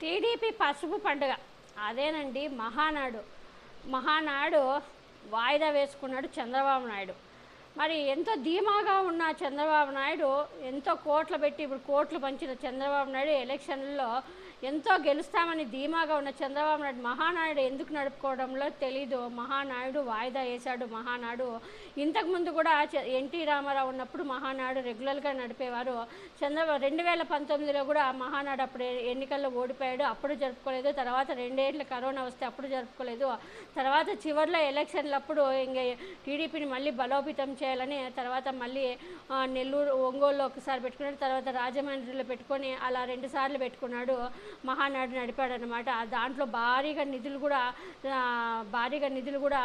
TDP పసుపు పండుగ. అదేనండి మహానాడు. మహానాడు వాయిదా వేసుకున్నాడు చంద్రబాబు నాయుడు. మరి ఎంతో ధీమాగా ఉన్న చంద్రబాబు నాయుడు ఎంతో కోట్లు పెట్టి ఇప్పుడు కోట్లు పంచిన చంద్రబాబు నాయుడు ఎలక్షన్లలో ఎంతో గెలుస్తామని ధీమాగా ఉన్న చంద్రబాబు నాయుడు మహానాయుడు ఎందుకు నడుపుకోవడంలో తెలీదు. మహానాయుడు వాయిదా వేశాడు. మహానాడు ఇంతకుముందు కూడా ఎన్టీ రామారావు ఉన్నప్పుడు మహానాడు రెగ్యులర్గా నడిపేవారు. చంద్రబాబు రెండు వేల పంతొమ్మిదిలో కూడా మహానాడు అప్పుడు ఎన్నికల్లో ఓడిపోయాడు. అప్పుడు జరుపుకోలేదు. తర్వాత రెండేళ్ళు కరోనా వస్తే అప్పుడు జరుపుకోలేదు. తర్వాత చివరిలో ఎలక్షన్లప్పుడు ఇంక టీడీపీని మళ్ళీ బలోపేతం చే చేయాలని తర్వాత మళ్ళీ నెల్లూరు ఒంగోలులో ఒకసారి పెట్టుకున్నాడు తర్వాత రాజమండ్రిలో పెట్టుకొని అలా రెండు సార్లు పెట్టుకున్నాడు మహానాడు నడిపాడు అనమాట దాంట్లో భారీగా నిధులు కూడా భారీగా నిధులు కూడా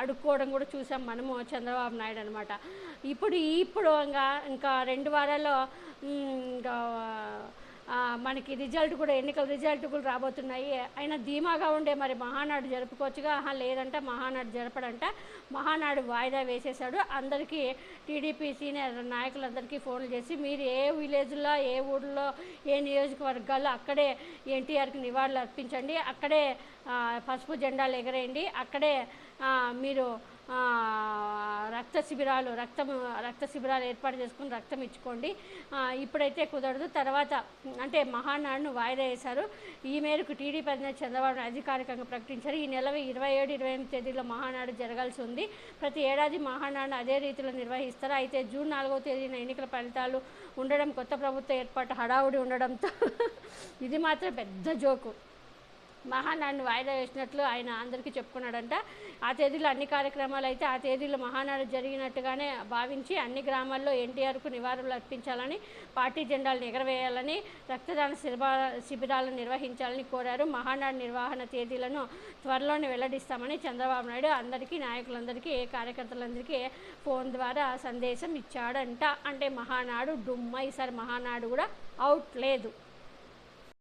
అడుక్కోవడం కూడా చూసాం మనము చంద్రబాబు నాయుడు అనమాట. ఇప్పుడు ఇప్పుడు ఇంకా ఇంకా రెండు వారాల్లో ఇంకా మనకి రిజల్ట్ కూడా ఎన్నికల రిజల్ట్ కూడా రాబోతున్నాయి. అయినా ధీమాగా ఉండే మరి మహానాడు జరుపుకోవచ్చుగా? ఆహా లేదంట మహానాడు జరపడంట. మహానాడు వాయిదా వేసేశాడు. అందరికీ టీడీపీ సీనియర్ నాయకులందరికీ ఫోన్లు చేసి మీరు ఏ విలేజ్లో ఏ ఊళ్ళో ఏ నియోజకవర్గాల్లో అక్కడే ఎన్టీఆర్కి నివాళులు అర్పించండి. అక్కడే పసుపు జెండాలు ఎగరేయండి. అక్కడే మీరు రక్త శిబిరాలు రక్తం రక్త శిబిరాలు ఏర్పాటు చేసుకుని రక్తం ఇచ్చుకోండి. ఇప్పుడైతే కుదరదు. తర్వాత అంటే మహానాడును వాయిదా వేశారు. ఈ మేరకు టీడీపీ అధినేత చంద్రబాబు అధికారికంగా ప్రకటించారు. ఈ నెల ఇరవై ఏడు ఇరవై ఎనిమిది తేదీలో మహానాడు జరగాల్సి ఉంది. ప్రతి ఏడాది మహానాడును అదే రీతిలో నిర్వహిస్తారు. అయితే జూన్ నాలుగో తేదీన ఎన్నికల ఫలితాలు ఉండడం కొత్త ప్రభుత్వ ఏర్పాటు హడావుడి ఉండడంతో ఇది మాత్రం పెద్ద జోకు. మహానాడుని వాయిదా వేసినట్లు ఆయన అందరికీ చెప్పుకున్నాడంట. ఆ తేదీలో అన్ని కార్యక్రమాలు అయితే ఆ తేదీలో మహానాడు జరిగినట్టుగానే భావించి అన్ని గ్రామాల్లో ఎన్టీఆర్కు నివారణలు అర్పించాలని పార్టీ జెండాలను ఎగరవేయాలని రక్తదాన శిబా శిబిరాలను నిర్వహించాలని కోరారు. మహానాడు నిర్వహణ తేదీలను త్వరలోనే వెల్లడిస్తామని చంద్రబాబు నాయుడు అందరికీ నాయకులందరికీ కార్యకర్తలందరికీ ఫోన్ ద్వారా సందేశం ఇచ్చాడంట. అంటే మహానాడు డుమ్మ. ఈసారి మహానాడు కూడా అవుట్ లేదు.